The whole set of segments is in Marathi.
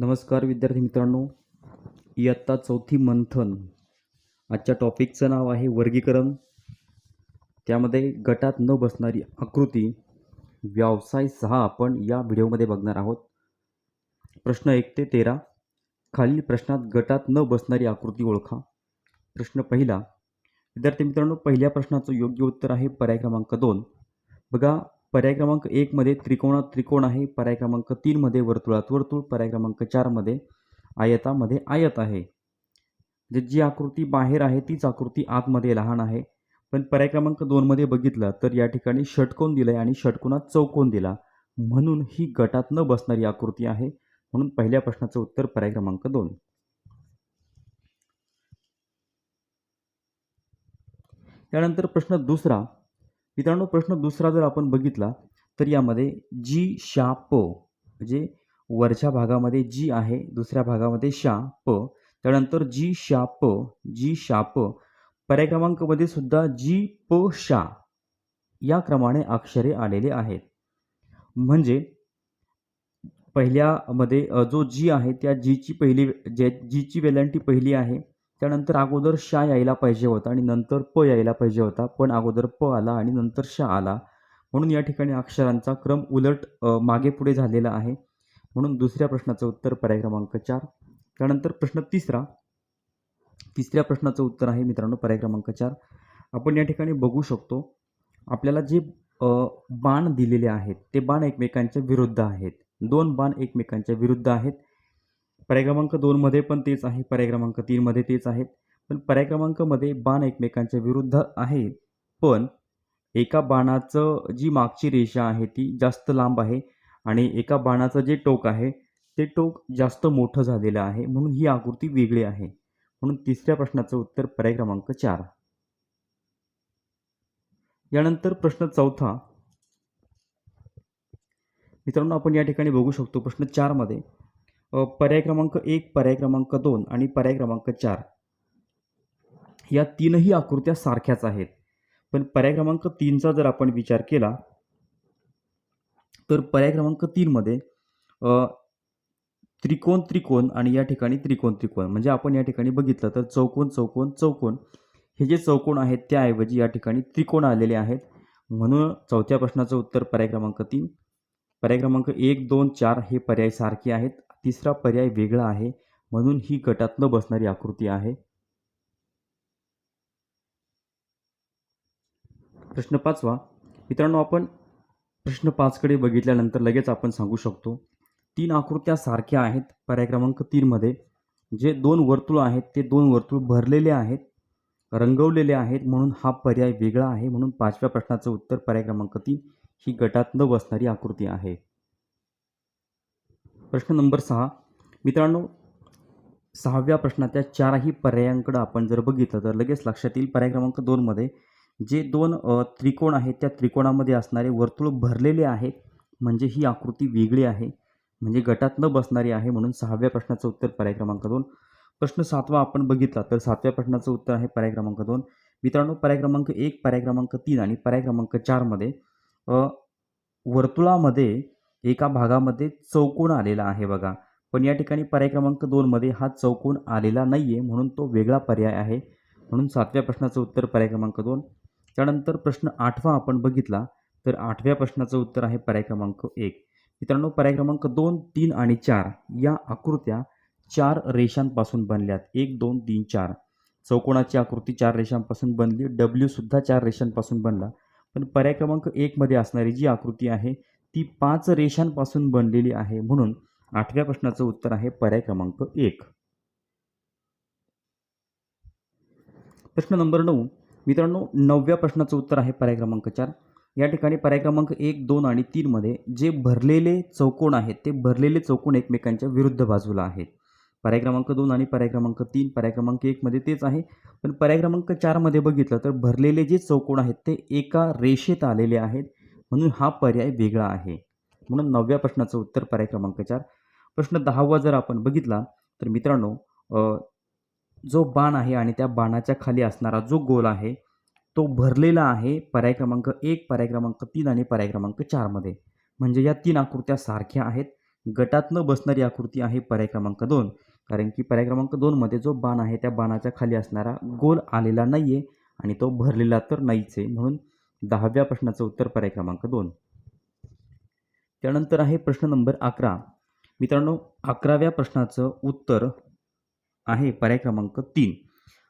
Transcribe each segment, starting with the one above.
नमस्कार विद्यार्थी मित्रांनो. इयत्ता चौथी मंथन. आजच्या टॉपिकचं नाव आहे वर्गीकरण. त्यामध्ये गटात न बसणारी आकृती व्यवसाय सहा आपण या व्हिडिओमध्ये बघणार आहोत. प्रश्न एक ते तेरा. खालील प्रश्नात गटात न बसणारी आकृती ओळखा. प्रश्न पहिला. विद्यार्थी मित्रांनो पहिल्या प्रश्नाचं योग्य उत्तर आहे पर्याय क्रमांक दोन. बघा पर्याय क्रमांक एकमध्ये त्रिकोणात त्रिकोण आहे. पर्याय क्रमांक तीनमध्ये वर्तुळात वर्तुळ. पर्याय क्रमांक चारमध्ये आयतामध्ये आयत आहे. जे जी आकृती बाहेर आहे तीच आकृती आतमध्ये लहान आहे. पण पर्याय क्रमांक दोनमध्ये बघितलं तर या ठिकाणी षटकोन दिलं आहे आणि षटकोनात चौकोन दिला. म्हणून ही गटात न बसणारी आकृती आहे. म्हणून पहिल्या प्रश्नाचं उत्तर पर्याय क्रमांक दोन. त्यानंतर प्रश्न दुसरा. मित्रांनो प्रश्न दुसरा जर आपण बघितला तर यामध्ये जी शा प म्हणजे वरच्या भागामध्ये जी आहे दुसऱ्या भागामध्ये शा प. त्यानंतर जी शा प जी शा प. पर्याय क्रमांकमध्ये सुद्धा जी प शा या क्रमाने अक्षरे आलेले आहेत. म्हणजे पहिल्यामध्ये जो जी आहे त्या जीची पहिली जे जीची वेलांटी पहिली आहे त्यानंतर अगोदर शा यायला पाहिजे होता आणि नंतर प यायला पाहिजे होता. पण अगोदर प आला आणि नंतर शा आला. म्हणून या ठिकाणी अक्षरांचा क्रम उलट मागे पुढे झालेला आहे. म्हणून दुसऱ्या प्रश्नाचं उत्तर पर्याय क्रमांक चार. त्यानंतर प्रश्न तिसरा. तिसऱ्या प्रश्नाचं उत्तर आहे मित्रांनो पर्याय क्रमांक चार. आपण या ठिकाणी बघू शकतो आपल्याला जे बाण दिलेले आहेत ते बाण एकमेकांच्या विरुद्ध आहेत. दोन बाण एकमेकांच्या विरुद्ध आहेत. पर्याय क्रमांक दोनमध्ये पण तेच आहे. पर्याय क्रमांक तीनमध्ये तेच आहेत पण पर्याय क्रमांकमध्ये बाण एकमेकांच्या विरुद्ध आहे. पण एका बाणाचं जी मागची रेषा आहे ती जास्त लांब आहे आणि एका बाणाचं जे टोक आहे ते टोक जास्त मोठं झालेलं आहे. म्हणून ही आकृती वेगळी आहे. म्हणून तिसऱ्या प्रश्नाचं उत्तर पर्याय क्रमांक चार. यानंतर प्रश्न चौथा. मित्रांनो आपण या ठिकाणी बघू शकतो प्रश्न चारमध्ये पर्याय क्रमांक एक पर्याय क्रमांक दोन आणि पर्याय क्रमांक चार. या तीनही आकृत्या सारख्याच आहेत. पण पर्याय क्रमांक तीनचा जर आपण विचार केला तर पर्याय क्रमांक तीनमध्ये त्रिकोण त्रिकोण आणि या ठिकाणी त्रिकोण त्रिकोण. म्हणजे आपण या ठिकाणी बघितलं तर चौकोन चौकोन चौकोन हे जे चौकोन आहेत त्याऐवजी या ठिकाणी त्रिकोण आलेले आहेत. म्हणून चौथ्या प्रश्नाचं उत्तर पर्याय क्रमांक तीन. पर्याय क्रमांक एक दोन चार हे पर्याय सारखे आहेत. तिसरा पर्याय वेगळा आहे म्हणून ही गटात न बसणारी आकृती आहे. प्रश्न पाचवा. मित्रांनो आपण प्रश्न पाचकडे बघितल्यानंतर लगेच आपण सांगू शकतो. तीन आकृत्या सारख्या आहेत पर्याय क्रमांक तीनमध्ये जे दोन वर्तुळ आहेत ते दोन वर्तुळ भरलेले आहेत रंगवलेले आहेत म्हणून हा पर्याय वेगळा आहे म्हणून पाचव्या प्रश्नाचं उत्तर पर्याय क्रमांक तीन. ही गटात न बसणारी आकृती आहे. प्रश्न नंबर सहा. मित्रांनो सहाव्या प्रश्नाच्या चारही पर्यायांकडं आपण जर बघितलं तर लगेच लक्षात येईल पर्याय क्रमांक दोनमध्ये जे दोन त्रिकोण आहेत त्या त्रिकोणामध्ये असणारे वर्तुळ भरलेले आहेत म्हणजे ही आकृती वेगळी आहे. म्हणजे गटात न बसणारी आहे म्हणून सहाव्या प्रश्नाचं उत्तर पर्याय क्रमांक दोन. प्रश्न सातवा आपण बघितला तर सातव्या प्रश्नाचं उत्तर आहे पर्याय क्रमांक दोन. मित्रांनो पर्याय क्रमांक एक पर्याय क्रमांक तीन आणि पर्याय क्रमांक चारमध्ये वर्तुळामध्ये एका भागामध्ये चौकोन आलेला आहे बघा. पण या ठिकाणी पर्याय क्रमांक दोनमध्ये हा चौकोन आलेला नाही आहे म्हणून तो वेगळा पर्याय आहे. म्हणून सातव्या प्रश्नाचं उत्तर पर्याय क्रमांक दोन. त्यानंतर प्रश्न आठवा आपण बघितला तर आठव्या प्रश्नाचं उत्तर आहे पर्याय क्रमांक एक. मित्रांनो पर्याय क्रमांक दोन तीन आणि चार या आकृत्या चार रेषांपासून बनल्यात. एक दोन तीन चार. चौकोनाची आकृती चार रेषांपासून बनली डब्ल्यूसुद्धा चार रेषांपासून बनला. पण पर्याय क्रमांक एकमध्ये असणारी जी आकृती आहे ती पाच रेषांपासून बनलेली आहे म्हणून आठव्या प्रश्नाचं उत्तर आहे पर्याय क्रमांक एक. प्रश्न नंबर नऊ. मित्रांनो नवव्या प्रश्नाचं उत्तर आहे पर्याय क्रमांक चार. या ठिकाणी पर्याय क्रमांक एक दोन आणि तीनमध्ये जे भरलेले चौकोन आहेत ते भरलेले चौकोन एकमेकांच्या विरुद्ध बाजूला आहेत. पर्याय क्रमांक दोन आणि पर्याय क्रमांक तीन पर्याय क्रमांक एकमध्ये तेच आहे. पण पर्याय क्रमांक चारमध्ये बघितलं तर भरलेले जे चौकोन आहेत ते एका रेषेत आलेले आहेत. म्हणून हा पर्याय वेगळा आहे. म्हणून नवव्या प्रश्नाचं उत्तर पर्याय क्रमांक चार. प्रश्न दहावा जर आपण बघितला तर मित्रांनो जो बाण आहे आणि त्या बाणाच्या खाली असणारा जो गोल आहे तो भरलेला आहे पर्याय क्रमांक एक पर्याय क्रमांक तीन आणि पर्याय क्रमांक चारमध्ये म्हणजे या तीन आकृत्या सारख्या आहेत. गटात न बसणारी आकृती आहे पर्याय क्रमांक दोन. कारण की पर्याय क्रमांक दोनमध्ये जो बाण आहे त्या बाणाच्या खाली असणारा गोल आलेला नाही आहे आणि तो भरलेला तर नाहीच आहे. म्हणून दहाव्या प्रश्नाचं उत्तर पर्याय क्रमांक दोन. त्यानंतर आहे प्रश्न नंबर अकरा. मित्रांनो अकराव्या प्रश्नाचं उत्तर आहे पर्याय क्रमांक तीन.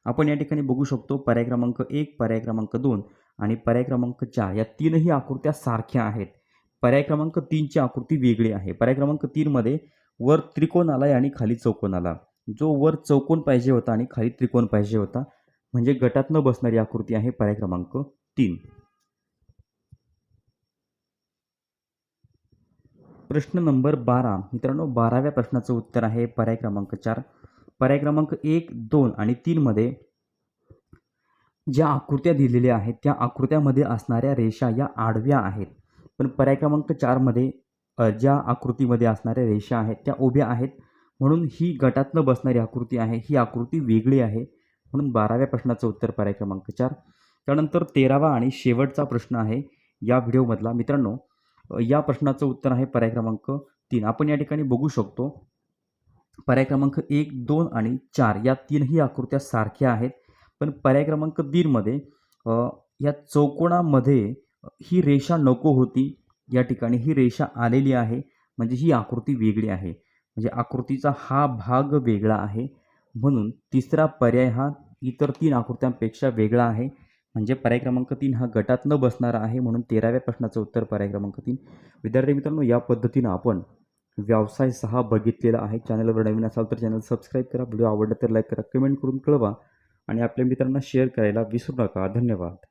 आपण या ठिकाणी बघू शकतो पर्याय क्रमांक एक पर्याय क्रमांक दोन आणि पर्याय क्रमांक चार. या तीनही आकृत्या सारख्या आहेत. पर्याय क्रमांक तीनची आकृती वेगळी आहे. पर्याय क्रमांक तीनमध्ये वर त्रिकोण आला आहे आणि खाली चौकोन आला. जो वर चौकोन पाहिजे होता आणि खाली त्रिकोण पाहिजे होता म्हणजे गटात न बसणारी आकृती आहे पर्याय क्रमांक तीन. प्रश्न नंबर बारा. मित्रांनो बाराव्या प्रश्नाचं उत्तर आहे पर्याय क्रमांक चार. पर्याय क्रमांक एक दोन आणि तीनमध्ये ज्या आकृत्या दिलेल्या आहेत त्या आकृत्यामध्ये असणाऱ्या रेषा या आडव्या आहेत. पण पर्याय क्रमांक चारमध्ये ज्या आकृतीमध्ये असणाऱ्या रेषा आहेत त्या उभ्या आहेत. म्हणून ही गटातनं बसणारी आकृती आहे ही आकृती वेगळी आहे. म्हणून बाराव्या प्रश्नाचं उत्तर पर्याय क्रमांक चार. त्यानंतर तेरावा आणि शेवटचा प्रश्न आहे या व्हिडिओमधला. मित्रांनो या प्रश्नाचं उत्तर आहे पर्याय क्रमांक तीन. आपण या ठिकाणी बघू शकतो पर्याय क्रमांक एक दोन आणि चार या तीनही आकृत्या सारख्या आहेत. पण पर्याय क्रमांक तीनमध्ये या चौकोणामध्ये ही रेषा नको होती. या ठिकाणी ही रेषा आलेली आहे. म्हणजे ही आकृती वेगळी आहे. म्हणजे आकृतीचा हा भाग वेगळा आहे. म्हणून तिसरा पर्याय हा इतर तीन आकृत्यांपेक्षा वेगळा आहे. म्हणजे पर्याय क्रमांक तीन हा गटात न बसणारा आहे म्हणून तेराव्या प्रश्नाचं उत्तर पर्याय क्रमांक तीन. विद्यार्थी मित्रांनो या पद्धतीनं आपण व्यवसाय सहा बघितलेला आहे. चॅनलवर नवीन असाल तर चॅनल सबस्क्राईब करा. व्हिडिओ आवडला तर लाईक करा कमेंट करून कळवा आणि आपल्या मित्रांना शेअर करायला विसरू नका. धन्यवाद.